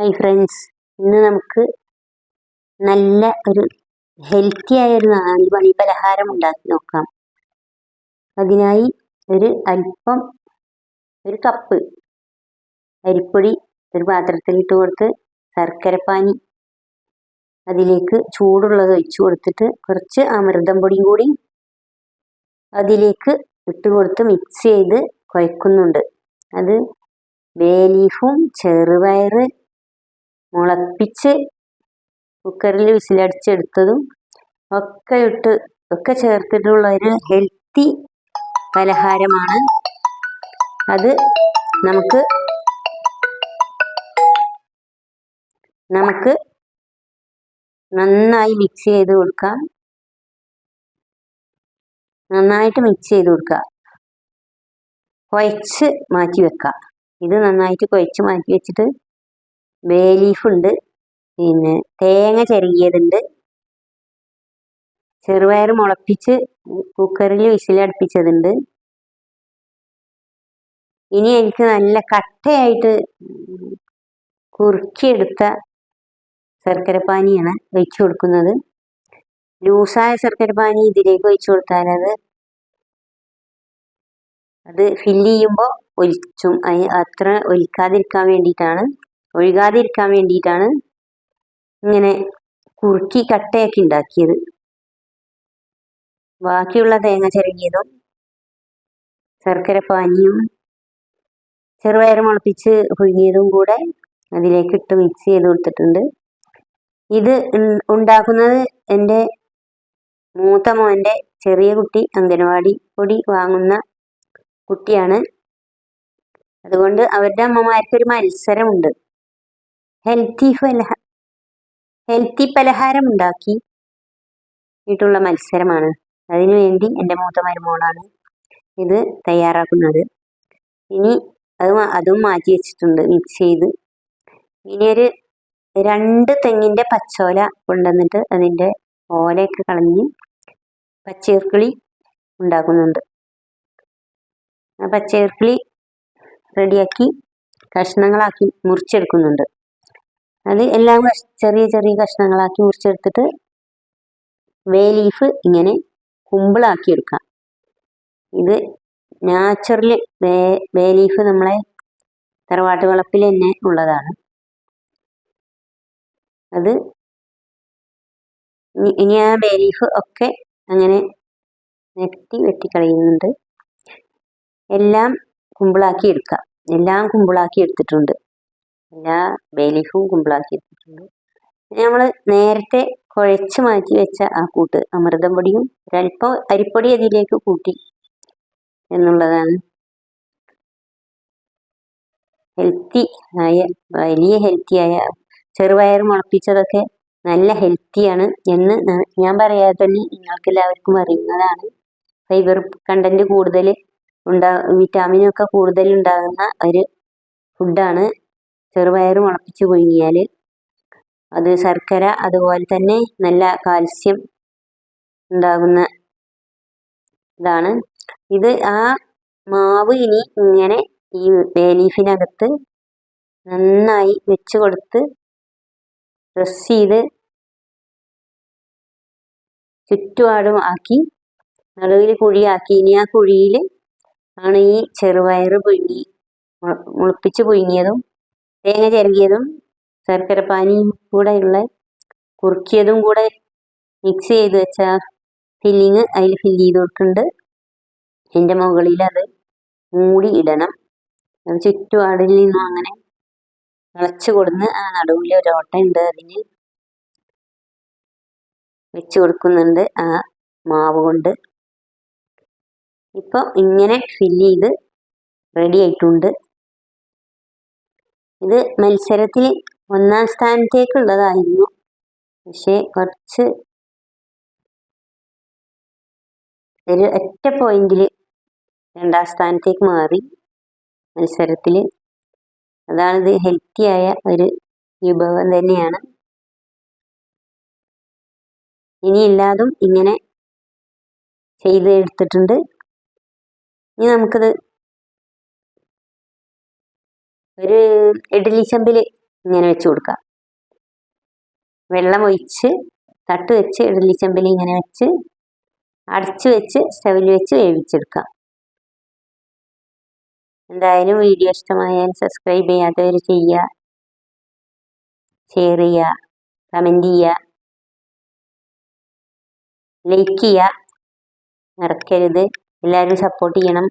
Hi friends ഇന്ന് നമുക്ക് നല്ല ഒരു ഹെൽത്തി ആയ ഒരു നാല് മണി പലഹാരം ഉണ്ടാക്കി നോക്കാം. അതിനായി ഒരു അല്പം ഒരു കപ്പ് അരിപ്പൊടി ഒരു പാത്രത്തിലിട്ട് കൊടുത്ത് ശർക്കരപ്പാനി അതിലേക്ക് ചൂടുള്ളത് ഒഴിച്ചു കൊടുത്തിട്ട് കുറച്ച് അമൃതം പൊടിയും കൂടി അതിലേക്ക് ഇട്ട് കൊടുത്ത് മിക്സ് ചെയ്ത് കുഴക്കുന്നുണ്ട്. അത് ബേലീഫും ചെറുപയർ മുളപ്പിച്ച് കുക്കറിൽ വിസിലടിച്ചെടുത്തതും ഒക്കെ ഇട്ട് ഒക്കെ ചേർത്തിട്ടുള്ള ഒരു ഹെൽത്തി പലഹാരമാണ്. അത് നമുക്ക് നമുക്ക് നന്നായി മിക്സ് ചെയ്ത് കൊടുക്കാം. നന്നായിട്ട് മിക്സ് ചെയ്ത് കൊടുക്കുക. കുഴച്ച് മാറ്റി വെക്കാം ഇത് നന്നായിട്ട് കുഴച്ച് മാറ്റി വെച്ചിട്ട് ബേ ഉണ്ട്. പിന്നെ തേങ്ങ ചിരകിയതുണ്ട്. ചെറുപയർ മുളപ്പിച്ച് കുക്കറിൽ വിസിലടുപ്പിച്ചതുണ്ട്. ഇനി എനിക്ക് നല്ല കട്ടയായിട്ട് കുറുക്കിയെടുത്ത ശർക്കരപ്പാനിയാണ് ഒഴിച്ചു കൊടുക്കുന്നത്. ലൂസായ ശർക്കരപ്പാനി ഇതിലേക്ക് ഒഴിച്ചു കൊടുത്താൽ അത് അത് ഫില്ല് ചെയ്യുമ്പോൾ ഒലിച്ചും അത്ര ഒലിക്കാതിരിക്കാൻ വേണ്ടിയിട്ടാണ് ഒഴുകാതിരിക്കാൻ വേണ്ടിയിട്ടാണ് ഇങ്ങനെ കുറുക്കി കട്ടയാക്കി ഉണ്ടാക്കിയത്. ബാക്കിയുള്ള തേങ്ങ ചിരകിയതും ശർക്കര പാനിയും ചെറുപയർ മുളപ്പിച്ച് പുഴുങ്ങിയതും കൂടെ അതിലേക്ക് ഇട്ട് മിക്സ് ചെയ്ത് കൊടുത്തിട്ടുണ്ട്. ഇത് ഉണ്ടാക്കുന്നത് എന്റെ മൂത്ത മോന്റെ ചെറിയ കുട്ടി അംഗനവാടി പൊടി വാങ്ങുന്ന കുട്ടിയാണ്. അതുകൊണ്ട് അവരുടെ അമ്മമാർക്കൊരു മത്സരമുണ്ട്. ഹെൽത്തി പലഹ ഹെൽത്തി പലഹാരം ഉണ്ടാക്കി ഇട്ടുള്ള മത്സരമാണ്. അതിനുവേണ്ടി എന്റെ മൂത്ത മരുമോളാണ് ഇത് തയ്യാറാക്കുന്നത്. ഇനി അത് അതും മാറ്റി വെച്ചിട്ടുണ്ട് മിക്സ് ചെയ്ത്. ഇനി ഒരു രണ്ട് തെങ്ങിന്റെ പച്ചോല കൊണ്ടുവന്നിട്ട് അതിന്റെ ഓലയൊക്കെ കളഞ്ഞ് പച്ചീർക്കിളി ഉണ്ടാക്കുന്നുണ്ട്. ആ പച്ചീർക്കിളി റെഡിയാക്കി കഷ്ണങ്ങളാക്കി മുറിച്ചെടുക്കുന്നുണ്ട്. അത് എല്ലാം ചെറിയ ചെറിയ കഷ്ണങ്ങളാക്കി മുറിച്ചെടുത്തിട്ട് വേ ലീഫ് ഇങ്ങനെ കുമ്പിളാക്കി എടുക്കാം ഇത് നാച്ചുറൽ വേ വേ ലീഫ് നമ്മളെ തറവാട്ട് വളപ്പിൽ തന്നെ ഉള്ളതാണ്. അത് ഇനി ആ ബേ ലീഫ് ഒക്കെ അങ്ങനെ നെറ്റി വെട്ടിക്കളയുന്നുണ്ട്. എല്ലാം കുമ്പിളാക്കി എടുക്കാം എല്ലാം കുമ്പിളാക്കി എടുത്തിട്ടുണ്ട്. എല്ലാ ബേലീഫും കുമ്പിളാക്കി എടുത്തിട്ടുണ്ട് നമ്മൾ നേരത്തെ കുഴച്ച് മാറ്റി വെച്ച ആ കൂട്ട് അമൃതം പൊടിയും ഒരല്പം അരിപ്പൊടി അതിലേക്ക് കൂട്ടി എന്നുള്ളതാണ്. ഹെൽത്തി ആയ വലിയ ഹെൽത്തി ആയ ചെറുവയർ മുളപ്പിച്ചതൊക്കെ നല്ല ഹെൽത്തിയാണ് എന്ന് ഞാൻ പറയാതെ തന്നെ നിങ്ങൾക്ക് എല്ലാവർക്കും അറിയുന്നതാണ്. ഫൈബർ കണ്ടന്റ് കൂടുതൽ ഉണ്ടാ വിറ്റാമിനൊക്കെ കൂടുതൽ ഉണ്ടാകുന്ന ഒരു ഫുഡാണ് ചെറുപയർ മുളപ്പിച്ച് പുഴുങ്ങിയാൽ അത് ശർക്കര അതുപോലെ തന്നെ നല്ല കാൽസ്യം ഉണ്ടാകുന്ന ഇതാണ്. ഇത് ആ മാവ് ഇനി ഇങ്ങനെ ഈ ബേലീഫിനകത്ത് നന്നായി വെച്ച് കൊടുത്ത് പ്രസ് ചെയ്ത് ചുറ്റുപാടും ആക്കി നടുവിൽ കുഴിയാക്കി. ഇനി ആ കുഴിയിൽ ആണ് ഈ ചെറുപയർ പുഴുങ്ങി മുളപ്പിച്ച് പുഴുങ്ങിയതും തേങ്ങ ചിരകിയതും ശർക്കരപ്പാനിയും കൂടെയുള്ള കുറുക്കിയതും കൂടെ മിക്സ് ചെയ്ത് വെച്ച ഫില്ലിങ് അതിൽ ഫില്ല് ചെയ്ത് കൊടുക്കുന്നുണ്ട്. എന്റെ മുകളിൽ അത് മൂടി ഇടണം. ചുറ്റുപാടിൽ നിന്നും അങ്ങനെ ഇളച്ച് കൊടുന്ന് ആ നടുവിൽ ഒരു ഉണ്ട്. അതിന് വെച്ച് കൊടുക്കുന്നുണ്ട് ആ മാവ് കൊണ്ട്. ഇപ്പം ഇങ്ങനെ ഫില്ല് ചെയ്ത് റെഡി ആയിട്ടുണ്ട്. ഇത് മത്സരത്തിൽ ഒന്നാം സ്ഥാനത്തേക്കുള്ളതായിരുന്നു. പക്ഷേ കുറച്ച് ഒരു ഒറ്റ പോയിന്റിൽ രണ്ടാം സ്ഥാനത്തേക്ക് മാറി മത്സരത്തിൽ. അതാണിത് ഹെൽത്തിയായ ഒരു വിഭവം തന്നെയാണ്. ഇനി എല്ലാതും ഇങ്ങനെ ചെയ്ത് എടുത്തിട്ടുണ്ട് ഇനി നമുക്കത് ഒരു ഇഡ്ഡലി ചെമ്പിൽ ഇങ്ങനെ വെച്ച് കൊടുക്കുക വെള്ളം ഒഴിച്ച് തട്ട് വെച്ച് ഇഡ്ഡലി ചെമ്പിൽ ഇങ്ങനെ വെച്ച് അടച്ചു വെച്ച് സ്റ്റവിൽ വെച്ച് വേവിച്ചെടുക്കാം. എന്തായാലും വീഡിയോ ഇഷ്ടമായാൽ സബ്സ്ക്രൈബ് ചെയ്യാത്തവർ ചെയ്യുക. ഷെയർ ചെയ്യുക. കമന്റ് ചെയ്യുക. ലൈക്ക് ചെയ്യുക. മറക്കരുത്. എല്ലാവരും സപ്പോർട്ട് ചെയ്യണം.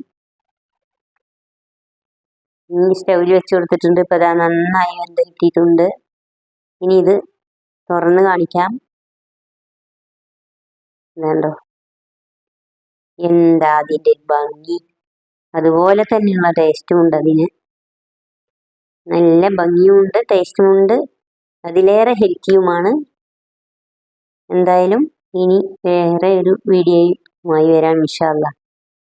സ്റ്റൗവിൽ വെച്ച് കൊടുത്തിട്ടുണ്ട്. ഇപ്പോൾ അതാ നന്നായി വെന്ത് കിട്ടിയിട്ടുണ്ട്. ഇനി ഇത് തുറന്ന് കാണിക്കാം. വേണ്ടോ എന്താ അതിന്റെ ഭംഗി? അതുപോലെ തന്നെയുള്ള ടേസ്റ്റും ഉണ്ട് അതിന്. നല്ല ഭംഗിയുമുണ്ട് ടേസ്റ്റുമുണ്ട് അതിലേറെ ഹെൽത്തിയുമാണ് എന്തായാലും ഇനി വേറെ ഒരു വീഡിയോയുമായി വരാം ഇൻഷാ അല്ലാ